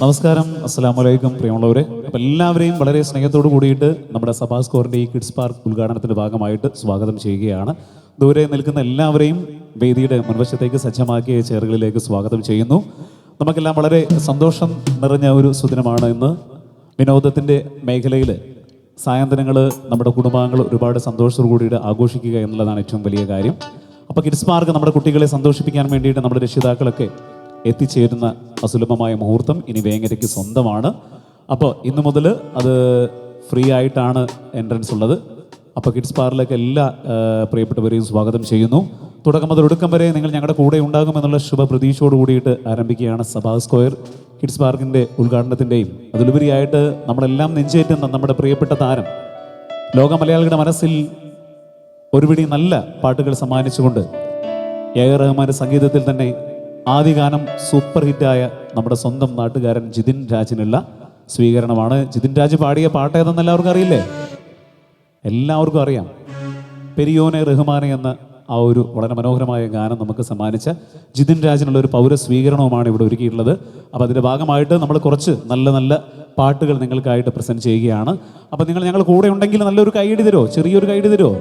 നമസ്കാരം. അസ്സാം വലൈക്കും പ്രിയമുള്ളവരെ. അപ്പം എല്ലാവരെയും വളരെ സ്നേഹത്തോടു കൂടിയിട്ട് നമ്മുടെ സഭാ സ്കോറിന്റെ ഈ കിഡ്സ് പാർക്ക് ഉദ്ഘാടനത്തിന്റെ ഭാഗമായിട്ട് സ്വാഗതം ചെയ്യുകയാണ്. ദൂരെ നിൽക്കുന്ന എല്ലാവരെയും വേദിയുടെ മുൻവശത്തേക്ക് സജ്ജമാക്കിയ ചെയറുകളിലേക്ക് സ്വാഗതം ചെയ്യുന്നു. നമുക്കെല്ലാം വളരെ സന്തോഷം നിറഞ്ഞ ഒരു സുദിനമാണ് ഇന്ന്. വിനോദത്തിന്റെ മേഖലയിൽ സായന്തനങ്ങൾ നമ്മുടെ കുടുംബാംഗങ്ങൾ ഒരുപാട് സന്തോഷത്തോടു കൂടിയിട്ട് ആഘോഷിക്കുക എന്നുള്ളതാണ് ഏറ്റവും വലിയ കാര്യം. അപ്പോൾ കിഡ്സ് പാർക്ക് നമ്മുടെ കുട്ടികളെ സന്തോഷിപ്പിക്കാൻ വേണ്ടിയിട്ട് നമ്മുടെ രക്ഷിതാക്കളൊക്കെ എത്തിച്ചേരുന്ന അസുലഭമായ മുഹൂർത്തം ഇനി വേങ്ങരയ്ക്ക് സ്വന്തമാണ്. അപ്പോൾ ഇന്നു മുതൽ അത് ഫ്രീ ആയിട്ടാണ് എൻട്രൻസ് ഉള്ളത്. അപ്പോൾ കിഡ്സ് പാറിലേക്ക് എല്ലാ പ്രിയപ്പെട്ടവരെയും സ്വാഗതം ചെയ്യുന്നു. തുടക്കം മുതൽ ഒടുക്കം വരെ നിങ്ങൾ ഞങ്ങളുടെ കൂടെ ഉണ്ടാകുമെന്നുള്ള ശുഭ പ്രതീക്ഷയോട് കൂടിയിട്ട് ആരംഭിക്കുകയാണ് സഭാ സ്ക്വയർ. കിഡ്സ് പാർക്കിന്റെ ഉദ്ഘാടനത്തിന്റെയും അതിലുപരിയായിട്ട് നമ്മളെല്ലാം നെഞ്ചേറ്റുന്ന നമ്മുടെ പ്രിയപ്പെട്ട താരം. ലോക മലയാളികളുടെ മനസ്സിൽ ഒരുപിടി നല്ല പാട്ടുകൾ സമ്മാനിച്ചുകൊണ്ട് എ ആർ റഹ്മാന്റെ സംഗീതത്തിൽ തന്നെ ആദ്യ ഗാനം സൂപ്പർ ഹിറ്റായ നമ്മുടെ സ്വന്തം നാട്ടുകാരൻ ജിതിൻ രാജിനുള്ള സ്വീകരണമാണ്. ജിതിൻ രാജ് പാടിയ പാട്ട് ഏതെന്ന് എല്ലാവർക്കും അറിയില്ലേ? എല്ലാവർക്കും അറിയാം. പെരിയോനെ റഹ്മാനെ എന്ന ആ ഒരു വളരെ മനോഹരമായ ഗാനം നമുക്ക് സമ്മാനിച്ച ജിതിൻ രാജിനുള്ള ഒരു പൗര സ്വീകരണവുമാണ് ഇവിടെ ഒരുക്കിയിട്ടുള്ളത്. അപ്പോൾ അതിന്റെ ഭാഗമായിട്ട് നമ്മൾ കുറച്ച് നല്ല നല്ല പാട്ടുകൾ നിങ്ങൾക്കായിട്ട് പ്രസന്റ് ചെയ്യുകയാണ്. അപ്പോൾ നിങ്ങൾ ഞങ്ങൾ കൂടെ ഉണ്ടെങ്കിൽ നല്ലൊരു കൈയടി തരുമോ ചെറിയൊരു കൈയടി തരുമോ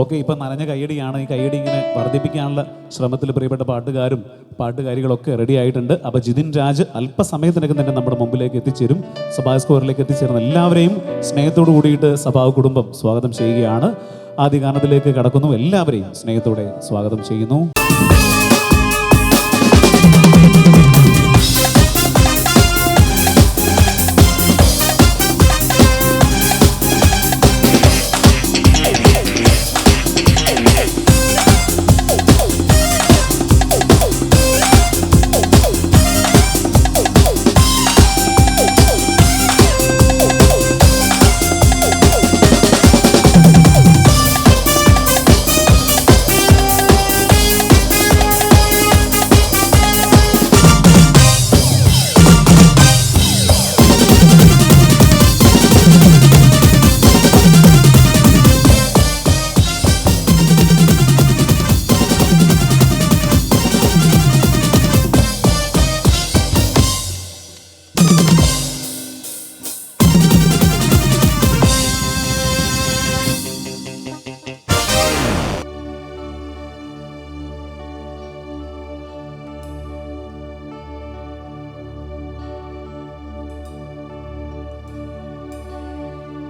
ഓക്കെ ഇപ്പം നനഞ്ഞ കൈയടിയാണ് ഈ കൈയടി ഇങ്ങനെ വർദ്ധിപ്പിക്കാനുള്ള ശ്രമത്തിൽ പ്രിയപ്പെട്ട പാട്ടുകാരും പാട്ടുകാരികളൊക്കെ റെഡി ആയിട്ടുണ്ട്. അപ്പോൾ ജിതിൻ രാജ് അല്പസമയത്തിനകം തന്നെ നമ്മുടെ മുമ്പിലേക്ക് എത്തിച്ചേരും. സഭാ സ്കോറിലേക്ക് എത്തിച്ചേരുന്ന എല്ലാവരെയും സ്നേഹത്തോടു കൂടിയിട്ട് സഭാ കുടുംബം സ്വാഗതം ചെയ്യുകയാണ്. ആദ്യ ഗാനത്തിലേക്ക് കടക്കുന്നു. എല്ലാവരെയും സ്നേഹത്തോടെ സ്വാഗതം ചെയ്യുന്നു.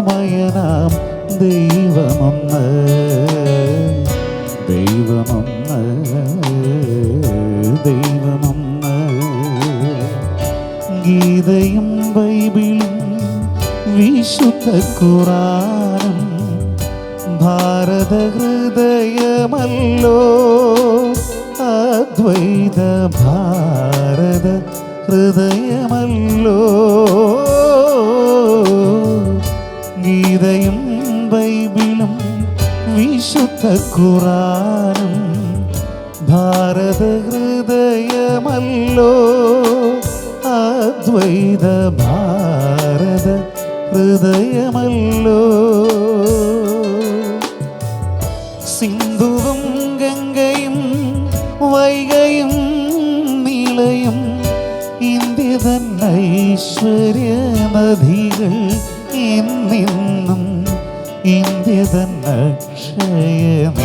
കരുണാമയനാം ദൈവമൊന്ന്. ദൈവമൊന്ന് ദൈവമൊന്ന്. ഗീതയും ബൈബിളും വിശുദ്ധ ഖുറാനും ഭാരത ഹൃദയമല്ലോ അദ്വൈത ഭാരത ഹൃദയമല്ലോ വിശുദ്ധ ഖുറാനും ഭാരത ഹൃദയമല്ലോ അദ്വൈത ഭാരത ഹൃദയമല്ലോ. സിന്ധുവും ഗംഗയും വൈകയും നീളയും ഇന്ത്യ തന്നെ ഐശ്വര്യ നദികൾ ഇന്നിന്നും ഇന്ത്യ തന്ന അക്ഷയനിധികൾ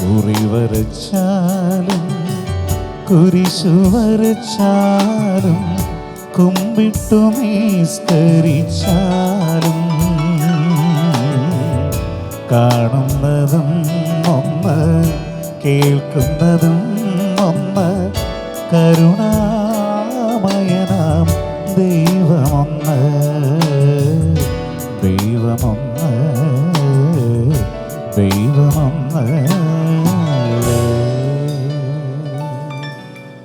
കുറി വരച്ചാലും കുരിശു വരച്ചാലും കുമ്പിട്ടു നിസ്കരിച്ചാലും കാണുന്നതും ഒന്ന് കേൾക്കുന്നതും ഒന്ന് കരുണാമയനാം ദൈവമൊന്ന്.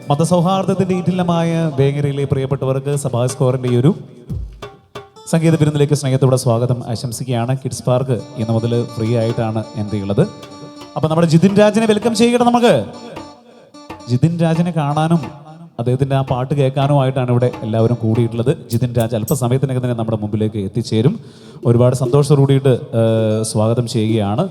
മതസൗഹാർദ്ദത്തിന്റെ ഈറ്റില്ലമായ വേങ്ങരയിലെ പ്രിയപ്പെട്ടവർക്ക് സഭാ സ്കോറിന്റെ ഈ ഒരു സംഗീത വിരുന്നിലേക്ക് സ്നേഹത്തോടെ സ്വാഗതം ആശംസിക്കുകയാണ്. കിഡ്സ് പാർക്ക് ഇന്ന് മുതൽ ഫ്രീ ആയിട്ടാണ് എന്റെ ഉള്ളത്. അപ്പൊ നമ്മുടെ ജിതിൻ രാജിനെ വെൽക്കം ചെയ്യണം നമുക്ക്. ജിതിൻ രാജിനെ കാണാനും അദ്ദേഹത്തിന്റെ ആ പാട്ട് കേൾക്കാനും ആയിട്ടാണ് ഇവിടെ എല്ലാവരും കൂടിയിട്ടുള്ളത്. ജിതിൻ രാജ് അല്പസമയത്തിനകം തന്നെ നമ്മുടെ മുമ്പിലേക്ക് എത്തിച്ചേരും. ഒരുപാട് സന്തോഷത്തോടു കൂടിയിട്ട് സ്വാഗതം ചെയ്യുകയാണ്.